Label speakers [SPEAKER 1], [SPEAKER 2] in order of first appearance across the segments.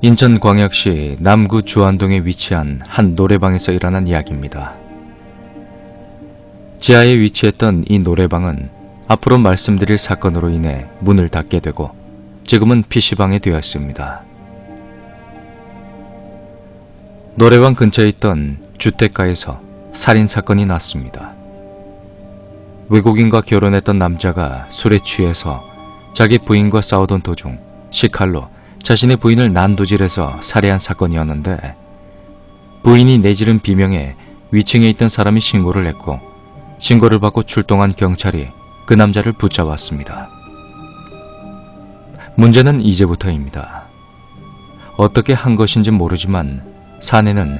[SPEAKER 1] 인천광역시 남구 주안동에 위치한 한 노래방에서 일어난 이야기입니다. 지하에 위치했던 이 노래방은 앞으로 말씀드릴 사건으로 인해 문을 닫게 되고 지금은 PC방이 되었습니다. 노래방 근처에 있던 주택가에서 살인사건이 났습니다. 외국인과 결혼했던 남자가 술에 취해서 자기 부인과 싸우던 도중 식칼로 자신의 부인을 난도질해서 살해한 사건이었는데 부인이 내지른 비명에 위층에 있던 사람이 신고를 했고 신고를 받고 출동한 경찰이 그 남자를 붙잡았습니다. 문제는 이제부터입니다. 어떻게 한 것인지 모르지만 사내는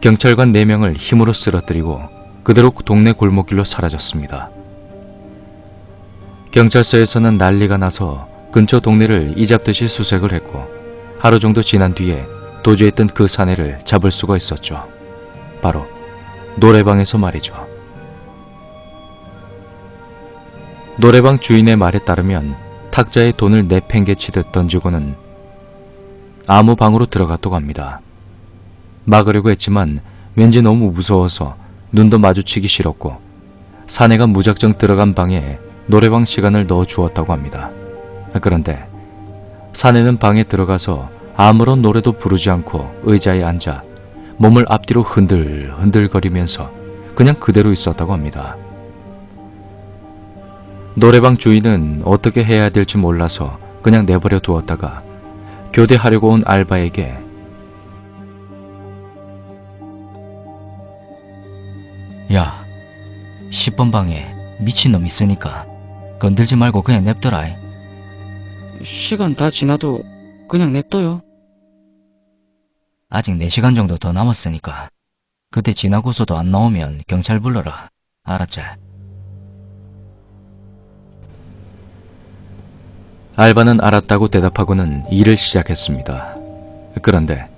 [SPEAKER 1] 경찰관 4명을 힘으로 쓰러뜨리고 그대로 동네 골목길로 사라졌습니다. 경찰서에서는 난리가 나서 근처 동네를 이잡듯이 수색을 했고 하루 정도 지난 뒤에 도주했던 그 사내를 잡을 수가 있었죠. 바로 노래방에서 말이죠. 노래방 주인의 말에 따르면 탁자에 돈을 내팽개치듯 던지고는 아무 방으로 들어갔다고 합니다. 막으려고 했지만 왠지 너무 무서워서 눈도 마주치기 싫었고 사내가 무작정 들어간 방에 노래방 시간을 넣어 주었다고 합니다. 그런데 사내는 방에 들어가서 아무런 노래도 부르지 않고 의자에 앉아 몸을 앞뒤로 흔들 흔들거리면서 그냥 그대로 있었다고 합니다. 노래방 주인은 어떻게 해야 될지 몰라서 그냥 내버려 두었다가 교대하려고 온 알바에게
[SPEAKER 2] 야, 10번 방에 미친놈 있으니까 건들지 말고 그냥 냅둬라.
[SPEAKER 3] 시간 다 지나도 그냥 냅둬요.
[SPEAKER 2] 아직 4시간 정도 더 남았으니까 그때 지나고서도 안 나오면 경찰 불러라. 알았지?
[SPEAKER 1] 알바는 알았다고 대답하고는 일을 시작했습니다. 그런데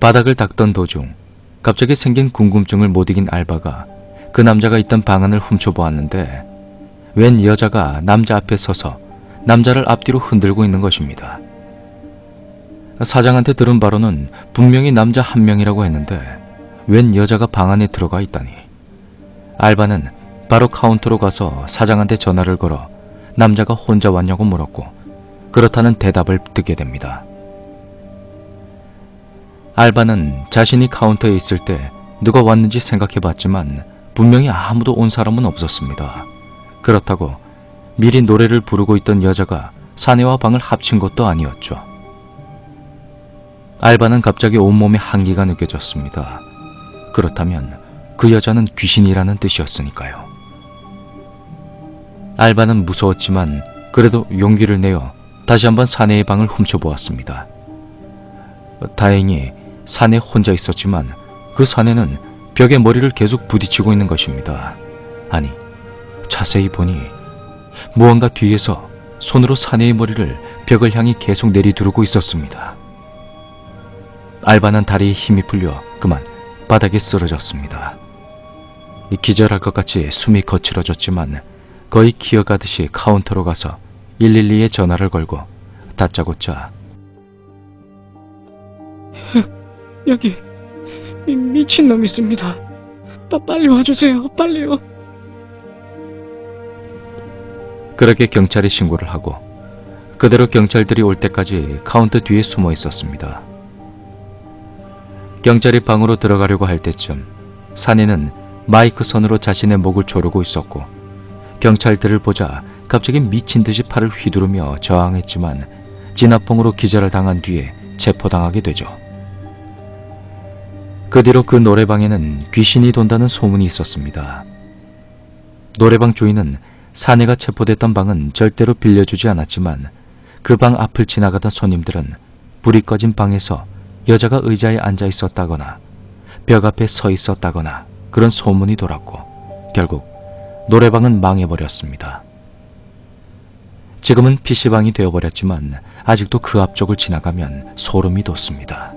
[SPEAKER 1] 바닥을 닦던 도중 갑자기 생긴 궁금증을 못 이긴 알바가 그 남자가 있던 방 안을 훔쳐보았는데 웬 여자가 남자 앞에 서서 남자를 앞뒤로 흔들고 있는 것입니다. 사장한테 들은 바로는 분명히 남자 한 명이라고 했는데 웬 여자가 방 안에 들어가 있다니. 알바는 바로 카운터로 가서 사장한테 전화를 걸어 남자가 혼자 왔냐고 물었고 그렇다는 대답을 듣게 됩니다. 알바는 자신이 카운터에 있을 때 누가 왔는지 생각해 봤지만 분명히 아무도 온 사람은 없었습니다. 그렇다고 미리 노래를 부르고 있던 여자가 사내와 방을 합친 것도 아니었죠. 알바는 갑자기 온몸에 한기가 느껴졌습니다. 그렇다면 그 여자는 귀신이라는 뜻이었으니까요. 알바는 무서웠지만 그래도 용기를 내어 다시 한번 사내의 방을 훔쳐보았습니다. 다행히 사내 혼자 있었지만 그 사내는 벽에 머리를 계속 부딪히고 있는 것입니다. 아니, 자세히 보니 무언가 뒤에서 손으로 사내의 머리를 벽을 향해 계속 내리두르고 있었습니다. 알바는 다리에 힘이 풀려 그만 바닥에 쓰러졌습니다. 이 기절할 것 같이 숨이 거칠어졌지만 거의 기어가듯이 카운터로 가서 112에 전화를 걸고 다짜고짜
[SPEAKER 3] 여기 미, 미친놈 있습니다. 빠, 빨리 와주세요. 빨리요.
[SPEAKER 1] 그렇게 경찰에 신고를 하고 그대로 경찰들이 올 때까지 카운터 뒤에 숨어 있었습니다. 경찰이 방으로 들어가려고 할 때쯤 사내는 마이크 선으로 자신의 목을 조르고 있었고 경찰들을 보자 갑자기 미친 듯이 팔을 휘두르며 저항했지만 진압봉으로 기절을 당한 뒤에 체포당하게 되죠. 그 뒤로 그 노래방에는 귀신이 돈다는 소문이 있었습니다. 노래방 주인은 사내가 체포됐던 방은 절대로 빌려주지 않았지만 그 방 앞을 지나가던 손님들은 불이 꺼진 방에서 여자가 의자에 앉아 있었다거나 벽 앞에 서 있었다거나 그런 소문이 돌았고 결국 노래방은 망해버렸습니다. 지금은 PC방이 되어버렸지만 아직도 그 앞쪽을 지나가면 소름이 돋습니다.